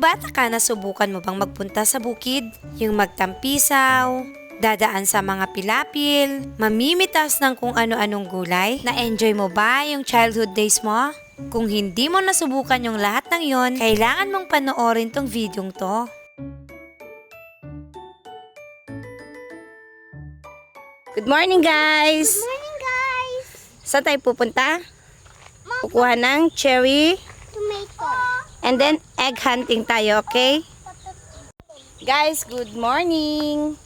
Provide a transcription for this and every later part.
Nung bata ka, nasubukan mo bang magpunta sa bukid? Yung magtampisaw, dadaan sa mga pilapil, mamimitas ng kung ano-anong gulay? Na-enjoy mo ba yung childhood days mo? Kung hindi mo nasubukan yung lahat ng yon, kailangan mong panoorin tong videong to. Good morning, guys! Morning guys! Saan tayo pupunta? Kukuha ng cherry Tomato. And then egg hunting tayo, okay? Guys, good morning!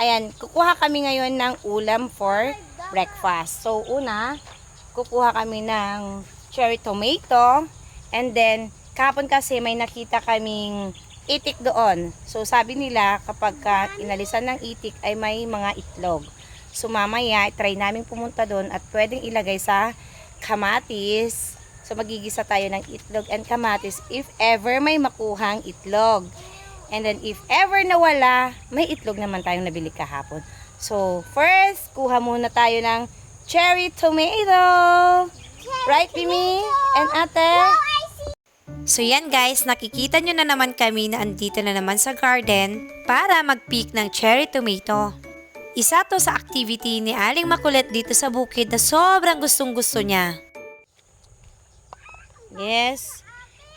Ayan, kukuha kami ngayon ng ulam for breakfast. So, una, kukuha kami ng cherry tomato and then, kahapon kasi may nakita kaming itik doon. So, sabi nila kapag ka inalisan ng itik ay may mga itlog. So, mamaya, try namin pumunta doon at pwedeng ilagay sa kamatis. So, magigisa tayo ng itlog and kamatis if ever may makuhang itlog. And then, if ever nawala, may itlog naman tayong nabili kahapon. So, first, kuha muna tayo ng cherry tomato. Right, Mimi? And ate? So yan guys, nakikita nyo na naman kami na andito na naman sa garden para mag-pick ng cherry tomato. Isa to sa activity ni Aling Makulit dito sa bukid na sobrang gustong gusto niya. Yes.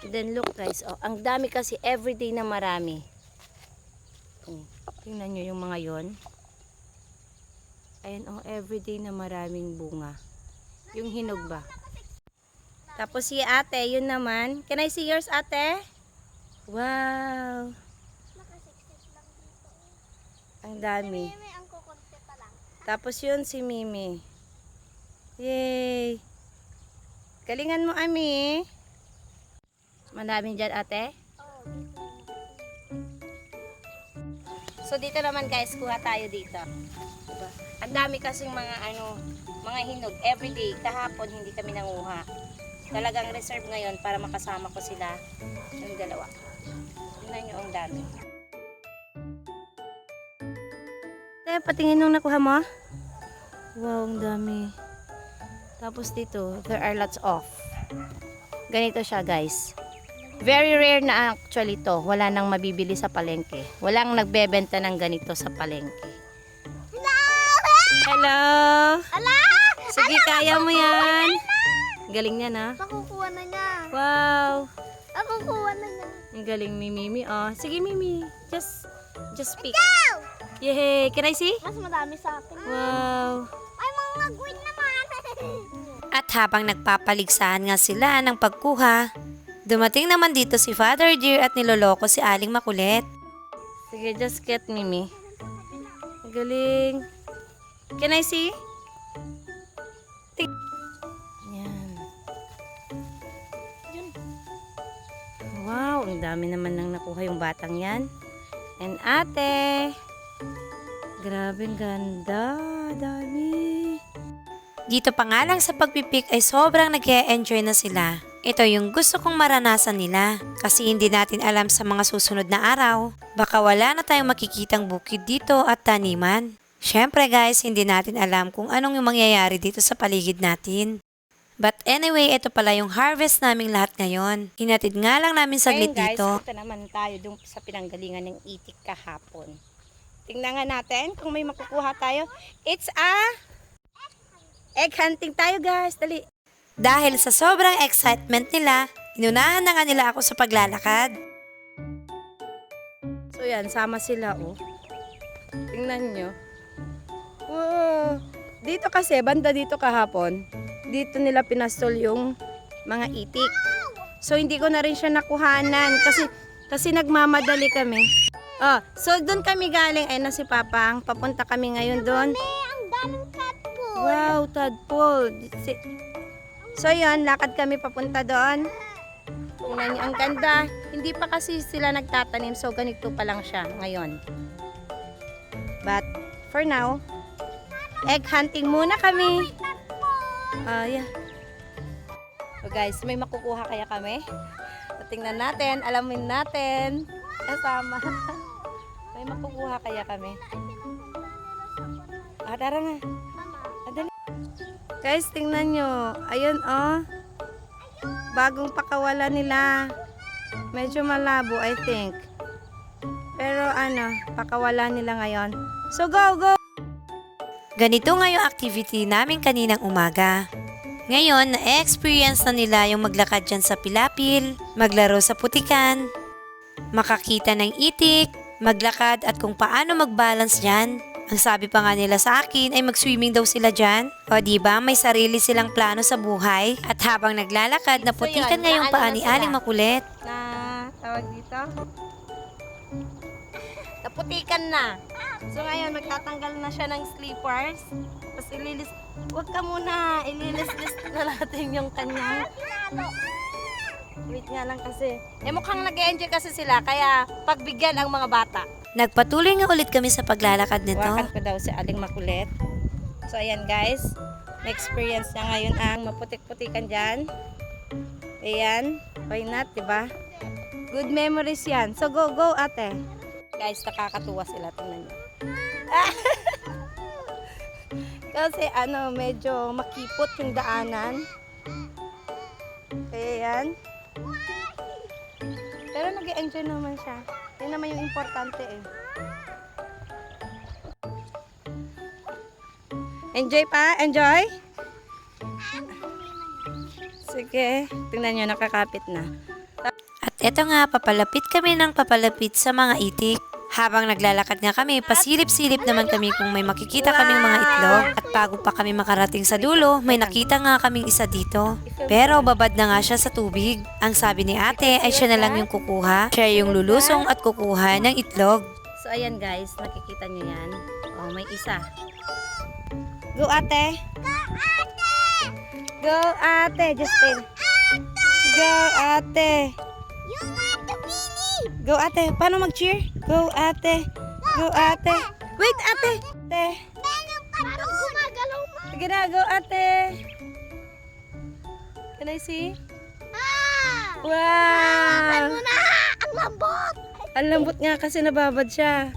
Then look guys, oh, ang dami kasi everyday na marami. Oh, tingnan nyo yung mga yon. Ayan oh, everyday na maraming bunga. Yung hinog ba? Tapos si ate, yun naman. Can I see yours ate? Wow. Ang dami. Tapos yun si Mimi. Yay! Galingan mo, Ami. Madami dyan, ate. So, dito naman guys, kuha tayo dito. Diba? Ang dami kasing mga ano, mga hinog. Everyday, kahapon hindi kami nanguha. Talagang reserve ngayon para makasama ko sila yung dalawa. Tingnan nyo ang dami. Te, patingin nung nakuha mo. Wow, ang dami. Tapos dito, there are lots of. Ganito siya guys. Very rare na actually to. Wala nang mabibili sa palengke. Walang nagbebenta ng ganito sa palengke. Hello! Ala! Sige, kaya mo yan. Galing niya na. Nakukuha na niya. Wow! Nakukuha na niya. Ang galing ni Mimi. Oh, sige Mimi. Just, just pick. Yay! Can I see? Mas madami sa akin. Wow! Ay, mga. Habang nagpapaligsahan nga sila ng pagkuha, dumating naman dito si Father Dear at niloloko si Aling Makulit. Sige, just get Mimi. Galing. Can I see? Tik- Yan. Wow, ang dami naman nang nakuha yung batang yan. And ate. Grabe, ang ganda. Dami. Dito pa nga lang sa pagpipik ay sobrang nag enjoy na sila. Ito yung gusto kong maranasan nila kasi hindi natin alam sa mga susunod na araw. Baka wala na tayong makikitang bukid dito at taniman. Syempre guys, hindi natin alam kung anong yung mangyayari dito sa paligid natin. But anyway, ito pala yung harvest naming lahat ngayon. Hinatid nga lang namin saglit Ayun, guys, dito. punta naman tayo dun sa pinanggalingan ng itik kahapon. Tingnan nga natin kung may makukuha tayo. It's a egg hunting tayo guys. Dali. Dahil sa sobrang excitement nila, inunahan na nga nila ako sa paglalakad. So yan, sama sila oh. Tingnan nyo. Wow. Dito kasi, banda dito kahapon, dito nila pinastol yung mga itik. So hindi ko na rin siya nakuhanan kasi kasi nagmamadali kami. Oh, so doon kami galing ay na si Papang. Papunta kami ngayon doon. Wow, tadpole. So yun, lakad kami papunta doon. Tingnan niyo, ang ganda. Hindi pa kasi sila nagtatanim, so ganito pa lang siya ngayon. But, for now, egg hunting muna kami. Ah, yeah. So guys, may makukuha kaya kami? Tingnan natin, alamin natin. Kasama. may makukuha kaya kami? Ah, tara na. Guys, tingnan nyo. Ayun, oh. Bagong pakawala nila. Medyo malabo, I think. Pero ano, pakawala nila ngayon. So go, go! Ganito nga yung activity namin kaninang umaga. Ngayon, na-experience na nila yung maglakad dyan sa pilapil, maglaro sa putikan, makakita ng itik, maglakad at kung paano mag-balance dyan. Ang sabi pa nga nila sa akin ay mag-swimming daw sila dyan. O di ba may sarili silang plano sa buhay at habang naglalakad na So, yun, putikan nga yung paa ni? Aling Makulit. Na, tawag dito? Naputikan na. So ngayon, magtatanggal na siya ng slippers. Tapos ililis... Huwag ka muna. Ililis-lis na natin yung kanyang... Wait nga lang kasi. Eh mukhang nag-enjoy kasi sila. Kaya pagbigyan ang mga bata. Nagpatuloy nga ulit kami sa paglalakad nito. Wakan ko daw si Aling Makulit. So ayan guys. Na-experience niya ngayon ang maputik-putikan dyan. Ayan. Why not, di ba? Good memories yan. So go, go ate. Guys, nakakatuwa sila. Tingnan niyo. Kasi ano, medyo makipot yung daanan. Kaya yan. Pero nag enjoy naman siya. Yun naman yung importante eh. Enjoy pa? Enjoy? Sige. Tingnan nyo, nakakapit na. At eto nga, papalapit kami ng papalapit sa mga itik. Habang naglalakad nga kami, pasilip-silip naman kami kung may makikita kaming mga itlog. At bago pa kami makarating sa dulo, may nakita nga kaming isa dito. Pero babad na nga siya sa tubig. Ang sabi ni ate ay siya na lang yung kukuha. Siya yung lulusong at kukuha ng itlog. So, ayan guys. Nakikita nyo yan. Oh, may isa. Go, ate. Go, ate. Justin. Go, ate. Yung ate! Go, ate. Paano mag-cheer? Go, ate. Go, ate. Wait, ate. Ate. Meron pa to! Gumagalaw mo! Sige na, go, ate. Can I see? Ah! Wow! Ano na? Ang lambot! Ang lambot nga kasi nababad siya.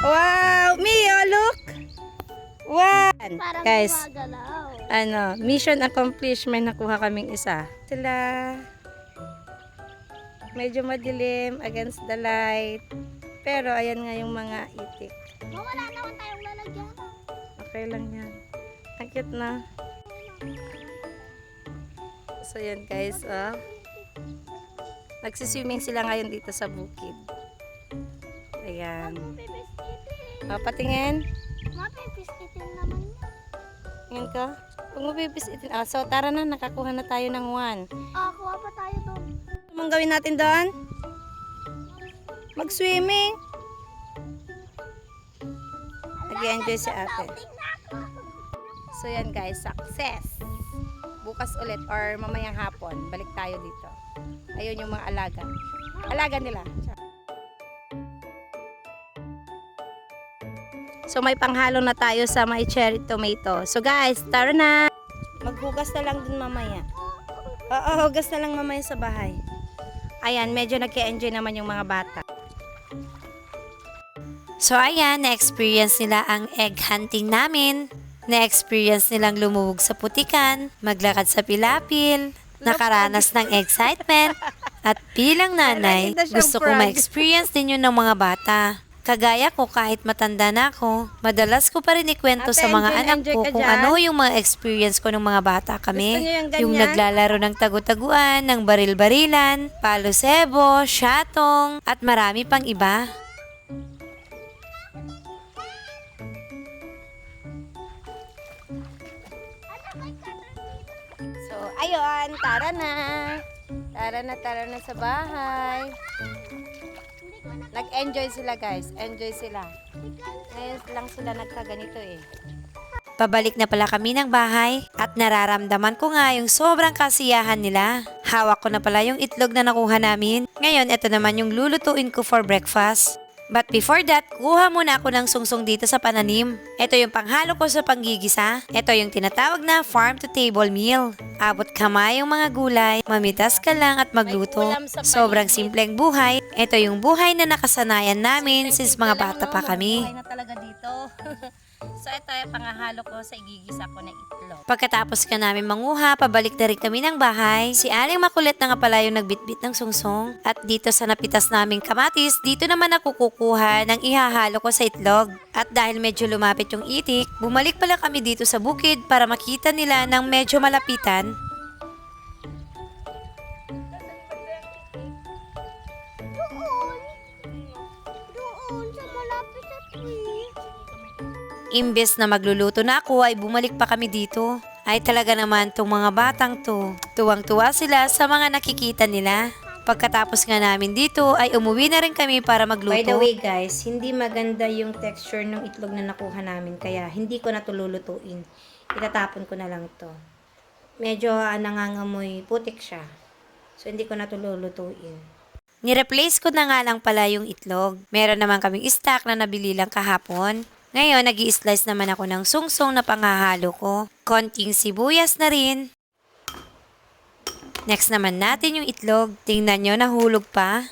Wow! Mio, look! Wow! Parang Guys, gumagalaw. ano, mission accomplished. May nakuha kaming isa. Sila, medyo madilim against the light. Pero ayan nga yung mga itik. Mawala naman tayong lalagyan. Okay lang yan. Ang cute na. So yan guys, oh. Nagsiswimming sila ngayon dito sa bukid. Ayan. Pipistitin. O, patingin. Mapipistitin naman yun. Tingin ko. Huwag mo. Ah, so tara na, nakakuha na tayo ng one. Ah, Anong gawin natin doon? Mag-swimming. Nag-enjoy si ate. So yan guys, success. Bukas ulit or mamayang hapon, balik tayo dito. Ayun yung mga alaga. Alaga nila. So may panghalo na tayo sa may cherry tomato. So guys, tara na. Maghugas na lang din mamaya. Oo, hugas na lang mamaya sa bahay. Ayan, medyo nag-enjoy naman yung mga bata. So ayan, na-experience nila ang egg hunting namin. Na-experience nilang lumubog sa putikan, maglakad sa pilapil, nakaranas ng excitement. At bilang nanay, gusto ko frog. ma-experience din yun ng mga bata. Kagaya ko kahit matanda na ako, madalas ko pa rin ikwento Ate, sa mga enjoy- anak enjoy ko ka kung dyan? ano yung mga experience ko nung mga bata kami. Gusto niyo yung ganyan? Yung naglalaro ng tagu-taguan, ng baril-barilan, palo sebo, syatong, at marami pang iba. So, ayun, tara na. Tara na, tara na sa bahay. Nag-enjoy sila guys. Enjoy sila. Ngayon lang sila nagkaganito eh. Pabalik na pala kami ng bahay at nararamdaman ko nga yung sobrang kasiyahan nila. Hawak ko na pala yung itlog na nakuha namin. Ngayon, ito naman yung lulutuin ko for breakfast. But before that, kuha muna ako ng sungsong dito sa pananim. Ito yung panghalo ko sa panggigisa. Ito yung tinatawag na farm to table meal. Abot kamay yung mga gulay, mamitas ka lang at magluto. Sobrang simpleng buhay. Ito yung buhay na nakasanayan namin since mga bata pa kami. Buhay na talaga dito. So ito yung pangahalo ko sa igigisa ko na itlog. Pagkatapos ka namin manguha, pabalik na rin kami ng bahay. Si Aling makulit na nga pala yung nagbitbit ng sungsong. At dito sa napitas naming kamatis, dito naman ako kukuha ng ihahalo ko sa itlog. At dahil medyo lumapit yung itik, bumalik pala kami dito sa bukid para makita nila ng medyo malapitan. Imbes na magluluto na ako ay bumalik pa kami dito. Ay talaga naman tong mga batang to. Tuwang-tuwa sila sa mga nakikita nila. Pagkatapos nga namin dito ay umuwi na rin kami para magluto. By the way guys, hindi maganda yung texture ng itlog na nakuha namin kaya hindi ko na to lulutuin. Itatapon ko na lang to. Medyo ah, nangangamoy putik siya. So hindi ko na to lulutuin. Nireplace ko na nga lang pala yung itlog. Meron naman kaming stock na nabili lang kahapon. Ngayon, nag slice naman ako ng sungsong na panghahalo ko. Konting sibuyas na rin. Next naman natin yung itlog. Tingnan nyo, nahulog pa.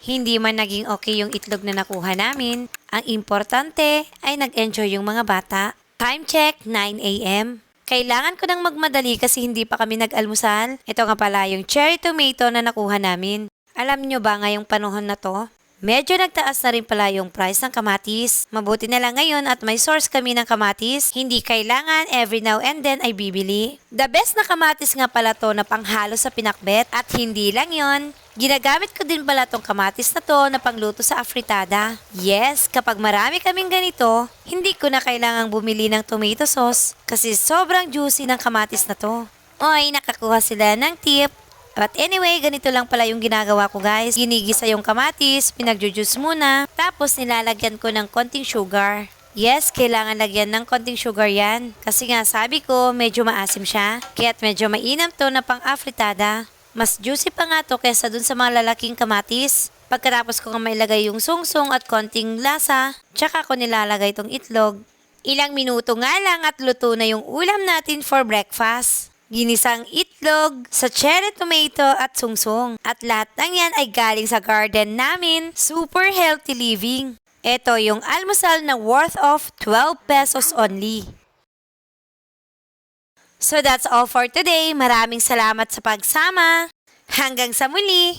Hindi man naging okay yung itlog na nakuha namin. Ang importante ay nag-enjoy yung mga bata. Time check, 9 a.m. Kailangan ko nang magmadali kasi hindi pa kami nag-almusal. Ito nga pala yung cherry tomato na nakuha namin. Alam nyo ba ngayong panahon na to? Medyo nagtaas na rin pala yung price ng kamatis. Mabuti na lang ngayon at may source kami ng kamatis. Hindi kailangan every now and then ay bibili. The best na kamatis nga pala to na panghalo sa pinakbet. At hindi lang yon. Ginagamit ko din pala tong kamatis na to na pangluto sa afritada. Yes, kapag marami kaming ganito, hindi ko na kailangang bumili ng tomato sauce kasi sobrang juicy ng kamatis na to. Oy, nakakuha sila ng tip. But anyway, ganito lang pala yung ginagawa ko guys. Ginigisa yung kamatis, pinagjujuice muna, tapos nilalagyan ko ng konting sugar. Yes, kailangan lagyan ng konting sugar yan. Kasi nga sabi ko, medyo maasim siya. Kaya't medyo mainam to na pang afritada. Mas juicy pa nga to kesa dun sa mga lalaking kamatis. Pagkatapos ko nga may lagay yung sungsong at konting lasa, tsaka ko nilalagay tong itlog. Ilang minuto nga lang at luto na yung ulam natin for breakfast. Ginisang itlog sa cherry tomato at sungsong. At lahat ng yan ay galing sa garden namin. Super healthy living. Ito yung almusal na worth of 12 pesos only. So that's all for today. Maraming salamat sa pagsama. Hanggang sa muli!